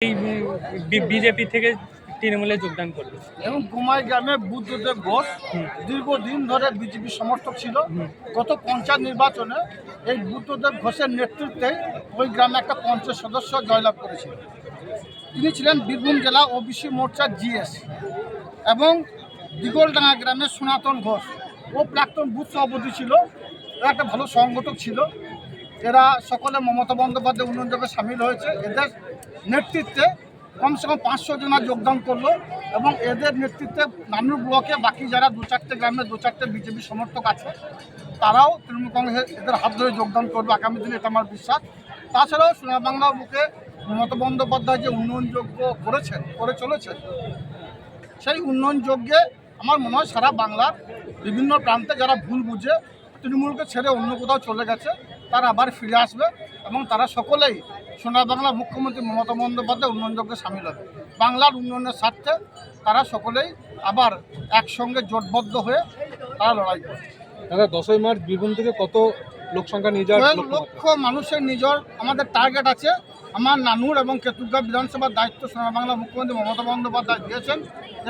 এই বিজেপি থেকে তৃণমূলে যোগদান করবে এবং কুমাই গ্রামে বুদ্ধদেব ঘোষ দীর্ঘদিন ধরে বিজেপি সমর্থক ছিল। গত পঞ্চায়েত নির্বাচনে এই বুদ্ধদেব ঘোষের নেতৃত্বে ওই গ্রামে একটা পঞ্চায়েত সদস্য জয়লাভ করেছিল। তিনি ছিলেন বীরভূম জেলা ওবিসি মোর্চার জিএস এবং দিগলডাঙ্গা গ্রামের সনাতন ঘোষ। ও প্রাক্তন বুথ সভাপতি ছিল। এরা একটা ভালো সংগঠক ছিল। এরা সকলে মমতা বন্দ্যোপাধ্যায় উন্নয়ন সামিল হয়েছে। এদের নেতৃত্বে কমসে কম পাঁচশো জনা যোগদান করল এবং এদের নেতৃত্বে নানুর ব্লকে বাকি যারা দু চারটে গ্রামে দু চারটে বিজেপি সমর্থক আছে, তারাও তৃণমূল কংগ্রেসের এদের হাত ধরে যোগদান করবে আগামী দিনে, এটা আমার বিশ্বাস। তাছাড়াও সোনা বাংলা বুকে মমতা বন্দ্যোপাধ্যায় যে উন্নয়নযোগ্য করেছেন, করে চলেছেন, সেই উন্নয়ন যজ্ঞে আমার মনে হয় সারা বাংলার বিভিন্ন প্রান্তে যারা ভুল বুঝে তৃণমূলকে ছেড়ে অন্য কোথাও চলে গেছে, তারা আবার ফিরে আসবে এবং তারা সকলেই সোনার বাংলার মুখ্যমন্ত্রী মমতা বন্দ্যোপাধ্যায় উন্নয়ন যজ্ঞে সামিল হবে বাংলার উন্নয়নের স্বার্থে তারা সকলেই আবার একসঙ্গে জোটবদ্ধ হয়ে তারা লড়াই করে দাদা দশই মার্চ বীরভূম থেকে কত লোক সংখ্যা নিয়ে যাওয়ার লক্ষ মানুষের নিজর আমাদের টার্গেট আছে। আমার নানুর এবং কেতুগ্রাম বিধানসভার দায়িত্ব সোনার বাংলা মুখ্যমন্ত্রী মমতা বন্দ্যোপাধ্যায় দিয়েছেন।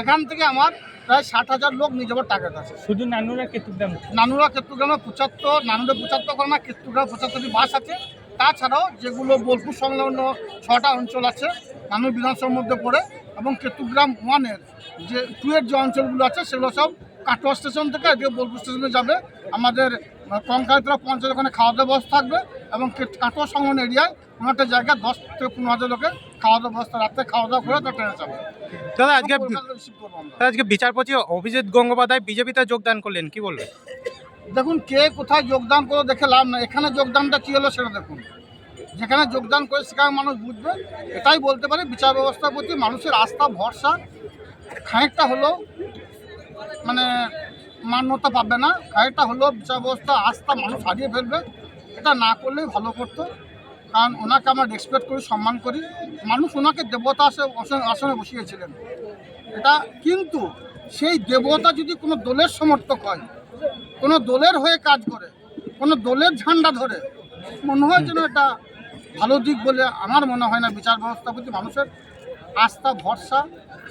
এখান থেকে আমার প্রায় ষাট হাজার লোক নিজের টার্গেট আছে। শুধু নানুরা কেতুগ্রাম? নানুরা কেতুগ্রামে পঁচাত্তর নানুরে পঁচাত্তর কর্মা কেতুগ্রাম পঁচাত্তরটি বাস আছে। তাছাড়াও যেগুলো বোলপুর সংলগ্ন ছটা অঞ্চল আছে নানুর বিধানসভার মধ্যে পড়ে এবং কেতুগ্রাম ওয়ানের যে টু এর যে অঞ্চলগুলো আছে সেগুলো সব কাটোয়া স্টেশন থেকে এদিকে বোলপুর স্টেশনে যাবে। আমাদের কঙ্কালতলা পঞ্চায়েত ওখানে খাওয়া দাওয়া ব্যবস্থা থাকবে এবং কাটোয়া সংলগ্ন এরিয়ায় কোনো একটা জায়গায় দশ থেকে পনেরো হাজার লোকের খাওয়া দাওয়া ব্যবস্থা রাত্রে খাওয়া দাওয়া করে তার ট্রেনে যাবে। দাদা আজকে আজকে বিচারপতি অভিজিৎ গঙ্গোপাধ্যায় বিজেপিতে যোগদান করলেন কি বলবেন? দেখুন, কে কোথায় যোগদান করে দেখে লাভ না এখানে যোগদানটা কী হলো সেটা দেখুন। যেখানে যোগদান করে সেখানে মানুষ বুঝবে, এটাই বলতে পারি, বিচার ব্যবস্থার প্রতি মানুষের আস্থা, ভরসা খানিকটা হলেও মানে মান্যতা পাবে না। খানিকটা হলেও বিচার ব্যবস্থা, আস্থা মানুষ হারিয়ে ফেলবে। এটা না করলেই ভালো করতো। কারণ ওনাকে আমরা রেসপেক্ট করি, সম্মান করি। মানুষ ওনাকে দেবতা আসে আসনে- আসনে বসিয়েছিলেন। এটা কিন্তু সেই দেবতা যদি কোনো দলের সমর্থক হয় কোনো দলের হয়ে কাজ করে কোনো দলের ঝান্ডা ধরে। মনে হয় যেন এটা ভালো দিক বলে আমার মনে হয় না। বিচার ব্যবস্থা প্রতি মানুষের আস্থা ভরসা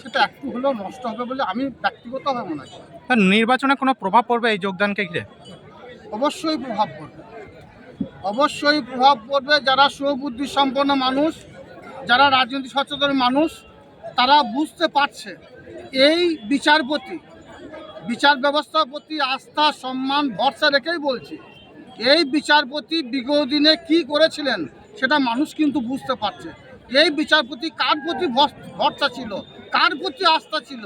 সেটা একটু হলেও নষ্ট হবে বলে আমি ব্যক্তিগতভাবে মনে করি। নির্বাচনে কোনো প্রভাব পড়বে এই যোগদানকে ঘিরে? অবশ্যই প্রভাব পড়বে। অবশ্যই প্রভাব পড়বে যারা সুবুদ্ধি সম্পন্ন মানুষ যারা রাজনীতি সচেতন মানুষ তারা বুঝতে পারছে এই বিচারপতি বিচার ব্যবস্থার প্রতি আস্থা, সম্মান, ভরসা রেখেই বলছি। এই বিচারপতি বিগত দিনে কী করেছিলেন সেটা মানুষ কিন্তু বুঝতে পারছে। এই বিচারপতি কার প্রতি ভরসা ছিল? কার প্রতি আস্থা ছিল?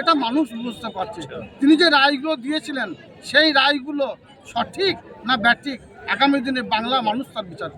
এটা মানুষ বুঝতে পারছে। তিনি যে রায়গুলো দিয়েছিলেন, সেই রায়গুলো সঠিক না ব্যাঠিক? আগামী দিনে বাংলা মানুষ তার বিচার